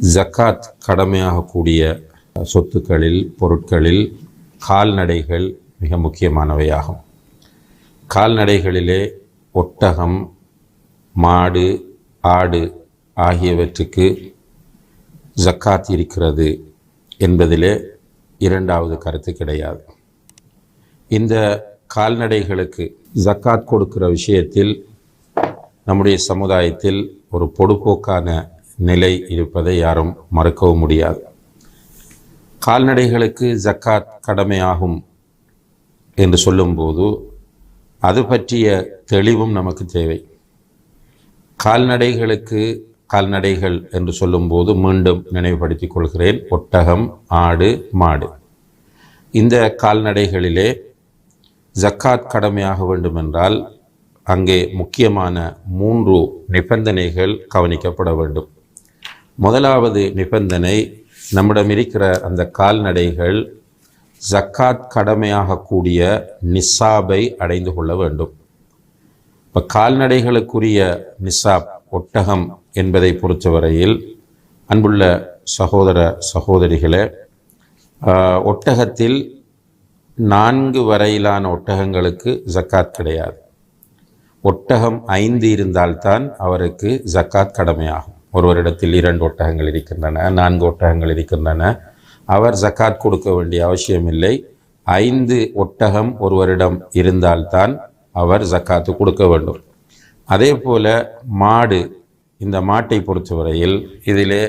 ஜக்காத் கடமையாகக்கூடிய சொத்துக்களில் பொருட்களில் கால்நடைகள் மிக முக்கியமானவையாகும். கால்நடைகளிலே ஒட்டகம் மாடு ஆடு ஆகியவற்றுக்கு ஜக்காத் இருக்கிறது என்பதிலே இரண்டாவது கருத்து கிடையாது. இந்த கால்நடைகளுக்கு ஜக்காத் கொடுக்கிற விஷயத்தில் நம்முடைய சமுதாயத்தில் ஒரு பொடுபோக்கான நிலை இருப்பதை யாரும் மறுக்கவும் முடியாது. கால்நடைகளுக்கு ஜக்காத் கடமையாகும் என்று சொல்லும்போது அது பற்றிய தெளிவும் நமக்கு தேவை. கால்நடைகளுக்கு கால்நடைகள் என்று சொல்லும்போது மீண்டும் நினைவுபடுத்திக் கொள்கிறேன். ஒட்டகம் ஆடு மாடு. இந்த கால்நடைகளிலே ஜக்காத் கடமையாக வேண்டுமென்றால் அங்கே முக்கியமான மூன்று நிபந்தனைகள் கவனிக்கப்பட வேண்டும். முதலாவது நிபந்தனை நம்மிடம் இருக்கிற அந்த கால்நடைகள் ஜக்காத் கடமையாகக்கூடிய நிசாபை அடைந்து கொள்ள வேண்டும். இப்போ கால்நடைகளுக்குரிய நிசாப் ஒட்டகம் என்பதை பொறுத்தவரையில் அன்புள்ள சகோதர சகோதரிகளே ஒட்டகத்தில் நான்கு வரையிலான ஒட்டகங்களுக்கு ஜக்காத் கிடையாது. ஒட்டகம் ஐந்து இருந்தால்தான் அவருக்கு ஜக்காத் கடமையாகும். ஒருவரிடத்தில் இரண்டு ஒட்டகங்கள் இருக்கின்றன நான்கு ஒட்டகங்கள் இருக்கின்றன. அவர் ஜக்காத் கொடுக்க வேண்டிய அவசியமில்லை. ஐந்து ஒட்டகம் ஒருவரிடம் இருந்தால்தான் அவர் ஜக்காத்து கொடுக்க வேண்டும். அதே போல் மாடு இந்த மாட்டை பொறுத்தவரையில் இதிலே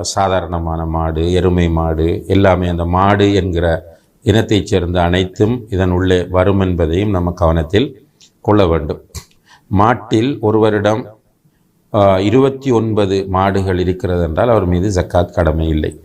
சாதாரணமான மாடு எருமை மாடு எல்லாமே அந்த மாடு என்கிற இனத்தைச் சேர்ந்த அனைத்தும் இதன் உள்ளே வரும் என்பதையும் நம்ம கவனத்தில் கொள்ள வேண்டும். மாட்டில் ஒருவரிடம் இருபத்தி ஒன்பது மாடுகள் இருக்கிறது என்றால் அவர் மீது ஜக்காத் கடமை இல்லை.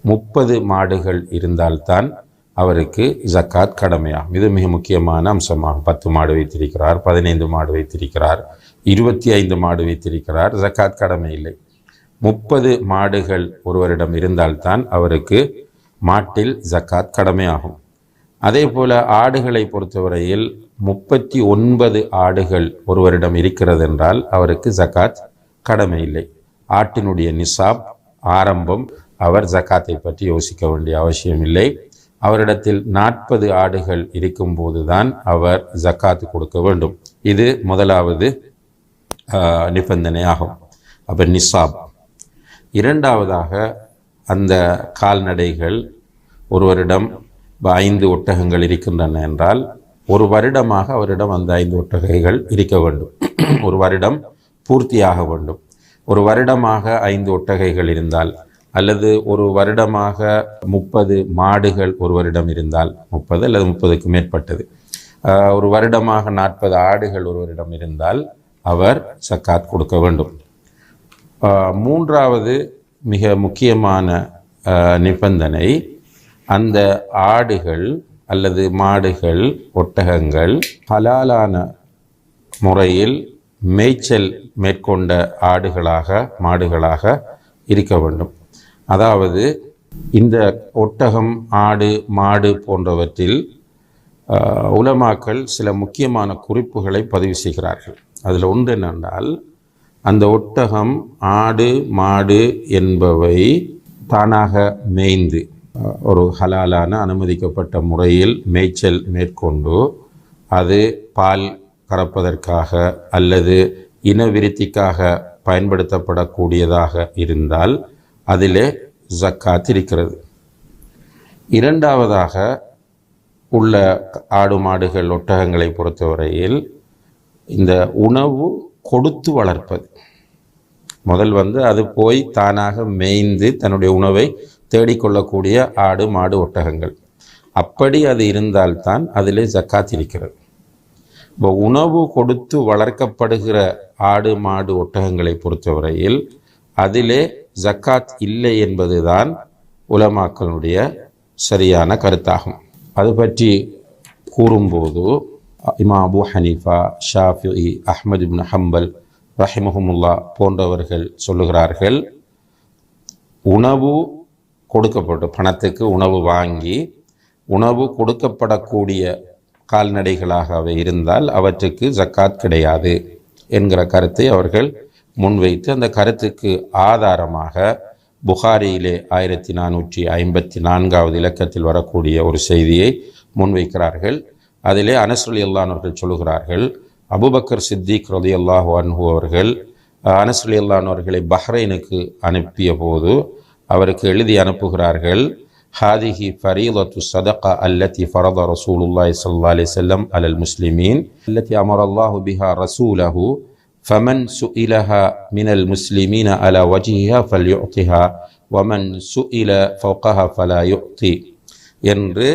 முப்பது மாடுகள் இருந்தால்தான் அவருக்கு ஜக்காத் கடமையாகும். இது மிக முக்கியமான அம்சமாகும். பத்து மாடு வைத்திருக்கிறார் பதினைந்து மாடு வைத்திருக்கிறார் இருபத்தி ஐந்து மாடு வைத்திருக்கிறார் ஜக்காத் கடமை இல்லை. முப்பது மாடுகள் ஒருவரிடம் இருந்தால்தான் அவருக்கு மாட்டில் ஜக்காத் கடமையாகும். அதே போல் ஆடுகளை பொறுத்தவரையில் முப்பத்தி ஒன்பது ஆடுகள் ஒருவரிடம் இருக்கிறது என்றால் அவருக்கு ஜக்காத் கடமை இல்லை. ஆட்டினுடைய நிசாப் ஆரம்பம் அவர் ஜக்காத்தை பற்றி யோசிக்க வேண்டிய அவசியம் இல்லை. அவரிடத்தில் நாற்பது ஆடுகள் இருக்கும்போது தான் அவர் ஜக்காத்து கொடுக்க வேண்டும். இது முதலாவது நிபந்தனையாகும். நிபந்தனை ஆகும் அப்போ நிசாப். இரண்டாவதாக அந்த கால்நடைகள் ஒருவரிடம் ஐந்து ஒட்டகங்கள் இருக்கின்றன என்றால் ஒரு வருடமாக அவரிடம் அந்த ஐந்து ஒட்டகைகள் இருக்க வேண்டும். ஒரு வருடம் பூர்த்தியாக வேண்டும். ஒரு வருடமாக ஐந்து ஒட்டகைகள் இருந்தால் அல்லது ஒரு வருடமாக முப்பது மாடுகள் ஒருவரிடம் இருந்தால் முப்பது அல்லது முப்பதுக்கு மேற்பட்டது. ஒரு வருடமாக நாற்பது ஆடுகள் ஒருவரிடம் இருந்தால் அவர் சக்காத் கொடுக்க வேண்டும். மூன்றாவது மிக முக்கியமான நிபந்தனை அந்த ஆடுகள் அல்லது மாடுகள் ஒட்டகங்கள் ஹலாலான முறையில் மேய்ச்சல் மேற்கொண்ட ஆடுகளாக மாடுகளாக இருக்க வேண்டும். அதாவது இந்த ஒட்டகம் ஆடு மாடு போன்றவற்றில் உலமாக்கள் சில முக்கியமான குறிப்புகளை பதிவு செய்கிறார்கள். அதில் ஒன்று என்னென்றால் அந்த ஒட்டகம் ஆடு மாடு என்பவை தானாக மேய்ந்து ஒரு ஹலாலான அனுமதிக்கப்பட்ட முறையில் மேய்ச்சல் மேற்கொண்டு அது பால் கறப்பதற்காக அல்லது இனவிருத்திக்காக பயன்படுத்தப்படக்கூடியதாக இருந்தால் அதிலே ஜக்காத் இருக்கிறது. இரண்டாவதாக உள்ள ஆடு மாடுகள் ஒட்டகங்களை பொறுத்தவரையில் இந்த உணவு கொடுத்து வளர்ப்பது. முதல் வந்து அது போய் தானாக மேய்ந்து தன்னுடைய உணவை தேடிக்கொள்ளக்கூடிய ஆடு மாடு ஒட்டகங்கள். அப்படி அது இருந்தால்தான் அதிலே ஜக்காத் இருக்கிறது. இப்போ உணவு கொடுத்து வளர்க்கப்படுகிற ஆடு மாடு ஒட்டகங்களை பொறுத்தவரையில் அதிலே ஜக்காத் இல்லை என்பதுதான் உலமாக்களுடைய சரியான கருத்தாகும். அது பற்றி கூறும்போது இமா Abu Hanifa Shafi Ahmad Ibn Hanbal ரஹிமஹமுல்லா போன்றவர்கள் சொல்லுகிறார்கள் உணவு கொடுக்கப்பட்டு பணத்துக்கு உணவு வாங்கி உணவு கொடுக்கப்படக்கூடிய கால்நடைகளாக அவை இருந்தால் அவற்றுக்கு ஜக்காத் கிடையாது என்கிற கருத்தை அவர்கள் முன்வைத்து அந்த கருத்துக்கு ஆதாரமாக புகாரியிலே ஆயிரத்தி நானூற்றி ஐம்பத்தி நான்காவது இலக்கத்தில் வரக்கூடிய ஒரு செய்தியை முன்வைக்கிறார்கள். அதிலே அனஸ்ரலி அல்லானவர்கள் சொல்லுகிறார்கள் அபுபக்கர் சித்திக் ரதி அல்லாஹு அன்ஹு அவர்கள் அனஸ்ரலி அல்லானவர்களை பஹ்ரைனுக்கு அனுப்பிய போது அவருக்கு எழுதி அனுப்புகிறார்கள் ஹாதிஹி ஃபரீலத்து சதகா அல்லத்தி ஃபரத ரசூலுல்லாய் சல்லா அலி செல்லம் அலல் முஸ்லிமீன் அல்லத்தி அமர் அல்லாஹு பிஹா ரசூலஹு ஃபமன் சுஇலஹா மினல் முஸ்லிமீன அல வஜிஹா ஃபல் யுக்திஹா வமன் சுஇல ஃபௌகஹா ஃபலா யுக்தி என்று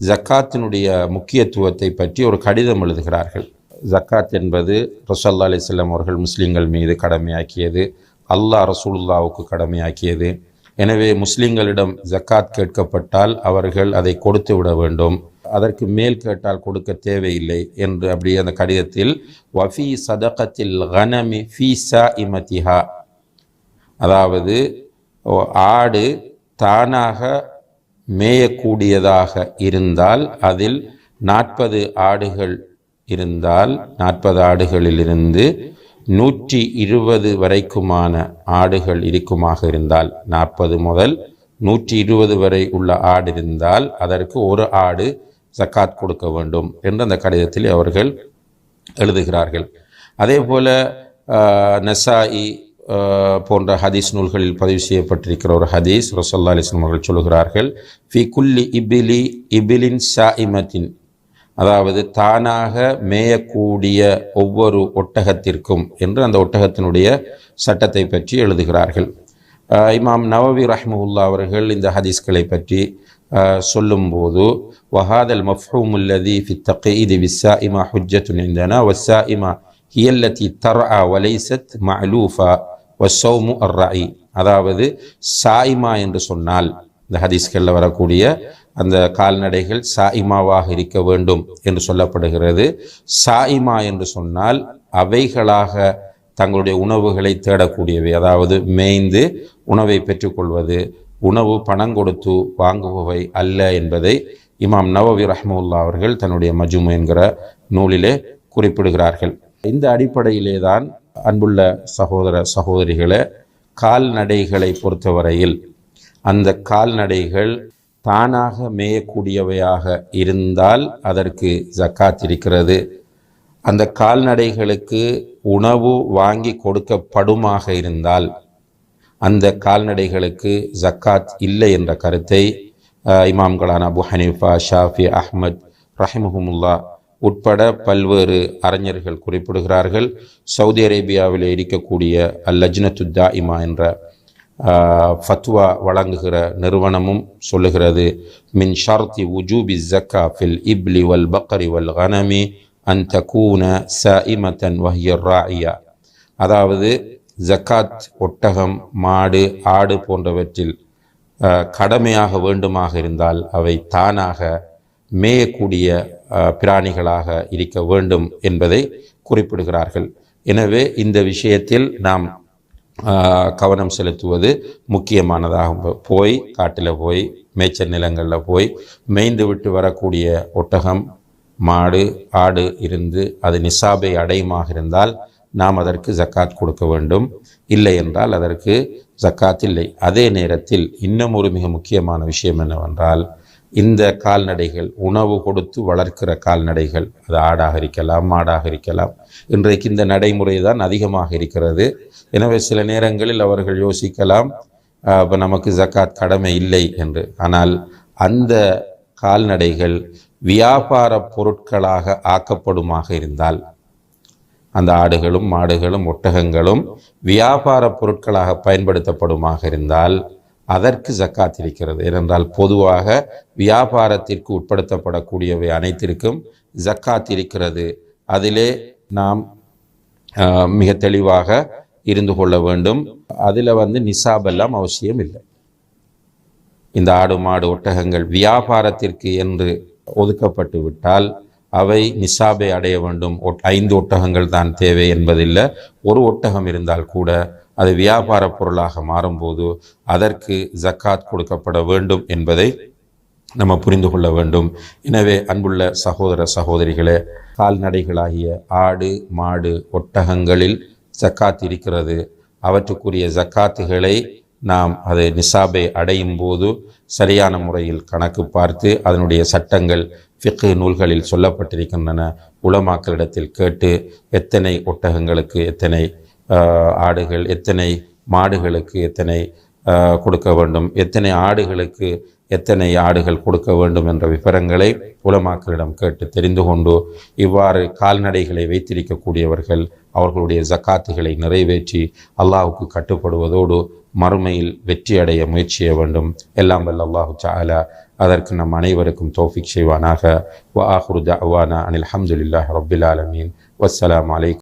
ஜக்காத்தினுடைய முக்கியத்துவத்தை பற்றி ஒரு கடிதம் எழுதுகிறார்கள் ஜக்காத் என்பது ரசல்லா அலிஸ்லாம் அவர்கள் முஸ்லீம்கள் மீது கடமையாக்கியது அல்லாஹ் ரசூலுல்லாவுக்கு கடமையாக்கியது எனவே முஸ்லிம்களிடம் ஜக்காத் கேட்கப்பட்டால் அவர்கள் அதை கொடுத்து விட வேண்டும். அதற்கு மேல் கேட்டால் கொடுக்க தேவையில்லை என்று அப்படி அந்த கடிதத்தில் வஃபி சதகத்தில் கனமி ஃபீசா இமதிஹா அதாவது ஆடு தானாக மேயக்கூடியதாக இருந்தால் அதில் நாற்பது ஆடுகள் இருந்தால் நாற்பது ஆடுகளிலிருந்து நூற்றி இருபது வரைக்குமான ஆடுகள் இருக்குமாக இருந்தால் நாற்பது முதல் நூற்றி இருபது வரை உள்ள ஆடு இருந்தால் அதற்கு ஒரு ஆடு ஜக்காத் கொடுக்க வேண்டும் என்று அந்த கடிதத்தில் அவர்கள் எழுதுகிறார்கள். அதே போல் நெசாயி போன்ற ஹதீஸ் நூல்களில் பதிவு செய்யப்பட்டிருக்கிற ஒரு ஹதீஸ் ரசல்லா அலிஸ்லாம் அவர்கள் சொல்லுகிறார்கள் ஃபி குல்லி இபிலி இபிலின் சா இமத்தின் அதாவது தானாக மேயக்கூடிய ஒவ்வொரு ஒட்டகத்திற்கும் என்று அந்த ஒட்டகத்தினுடைய சட்டத்தை பற்றி எழுதுகிறார்கள். இமாம் நவவி ரஹ்முல்லா அவர்கள் இந்த ஹதீஸ்களை பற்றி சொல்லும்போது வஹாதல் மஃஹூமுல்லதி ஃபி தகீது விஸ்ஸாஇமா ஹுஜ்ஜத்துன் இந்தனா வஸ்ஸாஇமா ஹியல்லதி தர்ஆ வலைசத் மஅலூஃபா வசௌமு அர்ராயி அதாவது சாயிமா என்று சொன்னால் இந்த ஹதீஸ்களில் வரக்கூடிய அந்த கால்நடைகள் சாயிமாவாக இருக்க வேண்டும் என்று சொல்லப்படுகிறது. சாயிமா என்று சொன்னால் அவைகளாக தங்களுடைய உணவுகளை தேடக்கூடியவை. அதாவது மேய்ந்து உணவை பெற்றுக்கொள்வது உணவு பணம் கொடுத்து வாங்குபவை அல்ல என்பதை இமாம் நவவி ரஹ்முல்லா அவர்கள் தன்னுடைய மஜுமு என்கிற நூலிலே குறிப்பிடுகிறார்கள். இந்த அடிப்படையிலே தான் அன்புள்ள சகோதர சகோதரிகளை கால்நடைகளை பொறுத்தவரையில் அந்த கால்நடைகள் தானாக மேயக்கூடியவையாக இருந்தால் அதற்கு ஜக்காத் இருக்கிறது. அந்த கால்நடைகளுக்கு உணவு வாங்கி கொடுக்கப்படுமாக இருந்தால் அந்த கால்நடைகளுக்கு ஜக்காத் இல்லை என்ற கருத்தை இமாம்களான அபு ஹனீஃபா ஷாஃபி அஹ்மத் ரஹிமஹமுல்லா உட்பட பல்வேறு அறிஞர்கள் குறிப்பிடுகிறார்கள். சவுதி அரேபியாவில் இருக்கக்கூடிய அல் லஜ்னத்துத்தா இமா என்ற ஃபத்வா வழங்குகிற நிறுவனமும் சொல்லுகிறது மின் ஷர்தி உஜூபி ஜக்கா ஃபில் இப்லி வல் பக்கரி வல் கனமி கூன ச இமத்தன் வஹியர் ராயா அதாவது ஜக்காத் ஒட்டகம் மாடு ஆடு போன்றவற்றில் கடமையாக வேண்டுமாக இருந்தால் அவை தானாக மேயக்கூடிய பிராணிகளாக இருக்க வேண்டும் என்பதை குறிப்பிடுகிறார்கள். எனவே இந்த விஷயத்தில் நாம் கவனம் செலுத்துவது முக்கியமானதாக போய் காட்டில் போய் மேய்ச்சல் நிலங்களில் போய் மேய்ந்து விட்டு வரக்கூடிய ஒட்டகம் மாடு ஆடு இருந்து அது நிசாபை அடையுமாக இருந்தால் நாம் அதற்கு ஜக்காத் கொடுக்க வேண்டும். இல்லை என்றால் அதற்கு ஜக்காத் இல்லை. அதே நேரத்தில் இன்னும் ஒரு மிக முக்கியமான விஷயம் என்னவென்றால் இந்த கால்நடைகள் உணவு கொடுத்து வளர்க்கிற கால்நடைகள் அது ஆடாக இருக்கலாம் மாடாக இருக்கலாம் இன்றைக்கு இந்த நடைமுறை தான் அதிகமாக இருக்கிறது. எனவே சில நேரங்களில் அவர்கள் யோசிக்கலாம் இப்போ நமக்கு ஜக்காத் கடமை இல்லை என்று. ஆனால் அந்த கால்நடைகள் வியாபார பொருட்களாக ஆக்கப்படுமாக இருந்தால் அந்த ஆடுகளும் மாடுகளும் ஒட்டகங்களும் வியாபார பொருட்களாக பயன்படுத்தப்படுமாக இருந்தால் அதற்கு ஜக்காத் இருக்கிறது. ஏனென்றால் பொதுவாக வியாபாரத்திற்கு உட்படுத்தப்படக்கூடியவை அனைத்திற்கும் ஜக்காத் இருக்கிறது. அதிலே நாம் மிக தெளிவாக இருந்து கொள்ள வேண்டும். அதில் வந்து நிசாபெல்லாம் அவசியம் இல்லை. இந்த ஆடு மாடு ஒட்டகங்கள் வியாபாரத்திற்கு என்று ஒதுக்கப்பட்டு விட்டால் அவை நிசாபை அடைய வேண்டும். ஐந்து ஒட்டகங்கள் தான் தேவை என்பதில்லை. ஒரு ஒட்டகம் இருந்தால் கூட அது வியாபார பொருளாக மாறும்போது அதற்கு ஜக்காத் கொடுக்கப்பட வேண்டும் என்பதை நம்ம புரிந்து கொள்ள வேண்டும். எனவே அன்புள்ள சகோதர சகோதரிகளே கால்நடைகளாகிய ஆடு மாடு ஒட்டகங்களில் ஜக்காத் இருக்கிறது. அவற்றுக்குரிய ஜக்காத்துகளை நாம் அது நிசாபை அடையும் போது சரியான முறையில் கணக்கு பார்த்து அதனுடைய சட்டங்கள் ஃபிக்கு நூல்களில் சொல்லப்பட்டிருக்கின்றன. உலமாக்களிடத்தில் கேட்டு எத்தனை ஒட்டகங்களுக்கு எத்தனை ஆடுகள் எத்தனை மாடுகளுக்கு எத்தனை கொடுக்க வேண்டும் எத்தனை ஆடுகளுக்கு எத்தனை ஆடுகள் கொடுக்க வேண்டும் என்ற விவரங்களை உலமாக்களிடம் கேட்டு தெரிந்து கொண்டு இவ்வாறு கால்நடைகளை வைத்திருக்கக்கூடியவர்கள் அவர்களுடைய ஜக்காத்துகளை நிறைவேற்றி அல்லாஹுக்கு கட்டுப்படுவதோடு மறுமையில் வெற்றியடைய முயற்சிய வேண்டும். எல்லாம் வல்ல அல்லாஹு சாலா அதற்கு நம் அனைவருக்கும் தோஃபிக் செய்வானாக. வ ஆஹுரு அவானா அனில் அஹமதுல்லாஹ் ரப்பில் ஆலமீன். வஸ்ஸலாம் அலைக்கும்